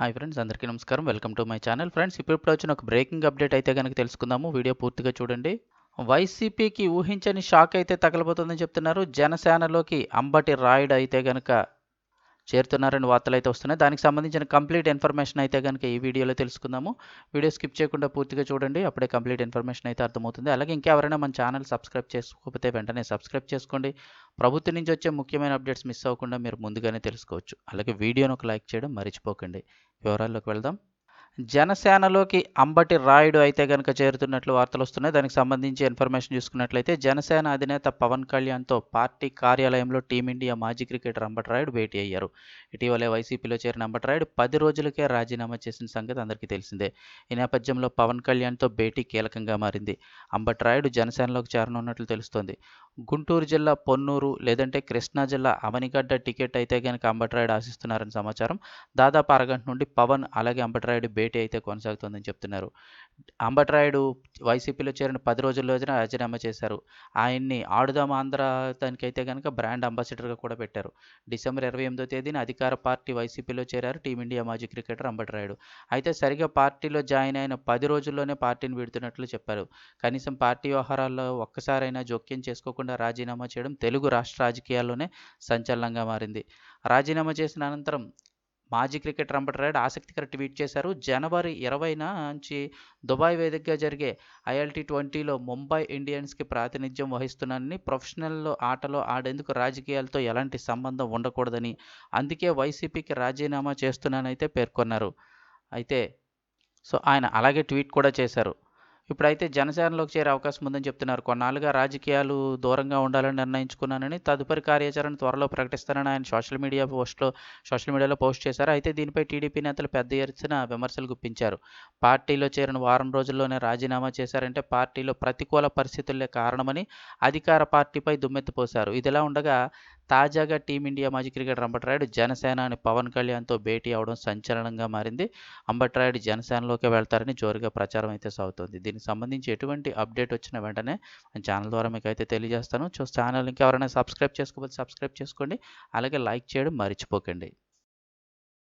Hi friends అందరికీ నమస్కారం. Welcome to my channel. Friends ఇప్పుడు వచ్చిన ఒక బ్రేకింగ్ అప్డేట్ అయితే కనుక తెలుసుకుందాము. వీడియో పూర్తిగా చూడండి. వైసీపీకి ఊహించని షాక్ అయితే తగలబోతుందని చెప్తున్నారు జనసేనలోకి అంబటి రాయుడు అయితే కనుక చేరుతున్నారని వార్తలు అయితే వస్తున్నాయి. దానికి సంబంధించిన కంప్లీట్ ఇన్ఫర్మేషన్ అయితే కనుక ఈ వీడియోలో తెలుసుకుందాము. వీడియో స్కిప్ చేయకుండా పూర్తిగా చూడండి అప్పుడే కంప్లీట్ ఇన్ఫర్మేషన్ అయితే అర్థమవుతుంది. అలాగే ఇంకెవరైనా మన ఛానల్ సబ్స్క్రైబ్ చేసుకోకపోతే వెంటనే సబ్స్క్రైబ్ చేసుకోండి. ప్రభుత్వం నుంచి వచ్చే ముఖ్యమైన అప్డేట్స్ మిస్ అవ్వకుండా మీరు ముందుగానే తెలుసుకోవచ్చు. అలాగే వీడియోను ఒక లైక్ చేయడం మర్చిపోకండి. వివరాల్లోకి వెళ్దాం. జనసేనలోకి అంబటి రాయుడు అయితే కనుక చేరుతున్నట్లు వార్తలు వస్తున్నాయి. దానికి సంబంధించి ఇన్ఫర్మేషన్ చూసుకున్నట్లయితే జనసేన అధినేత పవన్ కళ్యాణ్తో పార్టీ కార్యాలయంలో టీమిండియా మాజీ క్రికెటర్ అంబటి రాయుడు భేటీ అయ్యారు. ఇటీవలే వైసీపీలో చేరిన అంబటి రాయుడు పది రోజులకే రాజీనామా చేసిన సంగతి అందరికీ తెలిసిందే. ఈ నేపథ్యంలో పవన్ కళ్యాణ్తో భేటీ కీలకంగా మారింది. అంబటి రాయుడు జనసేనలోకి చేరనున్నట్లు తెలుస్తోంది. గుంటూరు జిల్లా పొన్నూరు లేదంటే కృష్ణా జిల్లా అవనిగడ్డ టికెట్ అయితే కనుక అంబటిరాయుడు ఆశిస్తున్నారని సమాచారం. దాదాపు అరగంట నుండి పవన్ అలాగే అంబటిరాయుడు భేటీ అయితే కొనసాగుతోందని చెప్తున్నారు. అంబట్రాయుడు వైసీపీలో చేరిన పది రోజుల్లో రాజీనామా చేశారు. ఆయన్ని ఆడుదాం ఆంధ్ర దానికైతే కనుక బ్రాండ్ అంబాసిడర్గా కూడా పెట్టారు. డిసెంబర్ ఇరవై ఎనిమిదో తేదీన అధికార పార్టీ వైసీపీలో చేరారు టీమిండియా మాజీ క్రికెటర్ అంబట్రాయుడు. అయితే సరిగా పార్టీలో జాయిన్ అయిన పది రోజుల్లోనే పార్టీని విడుతున్నట్లు చెప్పారు. కనీసం పార్టీ వ్యవహారాల్లో ఒక్కసారైనా జోక్యం చేసుకోకుండా రాజీనామా చేయడం తెలుగు రాష్ట్ర రాజకీయాల్లోనే సంచలనంగా మారింది. రాజీనామా చేసిన అనంతరం మాజీ క్రికెటర్ అంబటిరాయుడు ఆసక్తికర ట్వీట్ చేశారు. జనవరి ఇరవైన నుంచి దుబాయ్ వేదికగా జరిగే ఐఎల్టీ ట్వంటీలో ముంబై ఇండియన్స్కి ప్రాతినిధ్యం వహిస్తున్నానని ప్రొఫెషనల్ ఆటలో ఆడేందుకు రాజకీయాలతో ఎలాంటి సంబంధం ఉండకూడదని అందుకే వైసీపీకి రాజీనామా చేస్తున్నానైతే పేర్కొన్నారు. అయితే సో ఆయన అలాగే ట్వీట్ కూడా చేశారు. ఇప్పుడైతే జనసేనలోకి చేరే అవకాశం ఉందని చెప్తున్నారు. కొన్నాళ్ళుగా రాజకీయాలు దూరంగా ఉండాలని నిర్ణయించుకున్నానని తదుపరి కార్యాచరణ త్వరలో ప్రకటిస్తానని ఆయన సోషల్ మీడియా పోస్ట్లో సోషల్ మీడియాలో పోస్ట్ చేశారు. అయితే దీనిపై టీడీపీ నేతలు పెద్ద ఎత్తున విమర్శలు గుప్పించారు. పార్టీలో చేరిన వారం రోజుల్లోనే రాజీనామా చేశారంటే పార్టీలో ప్రతికూల పరిస్థితులే కారణమని అధికార పార్టీపై దుమ్మెత్తిపోశారు. ఇదిలా ఉండగా తాజాగా టీమిండియా మాజీ క్రికెటర్ అంబట్రాయుడు జనసేన అని పవన్ కళ్యాణ్తో భేటీ అవడం సంచలనంగా మారింది. అంబట్రాయుడు జనసేనలోకి వెళ్తారని జోరుగా ప్రచారం అయితే సాగుతుంది. దీనికి సంబంధించి ఎటువంటి అప్డేట్ వచ్చిన వెంటనే ఛానల్ ద్వారా మీకు అయితే తెలియజేస్తాను. సో ఛానల్ ఇంకెవరైనా సబ్స్క్రైబ్ చేసుకోకపోతే సబ్స్క్రైబ్ చేసుకోండి. అలాగే లైక్ చేయడం మర్చిపోకండి.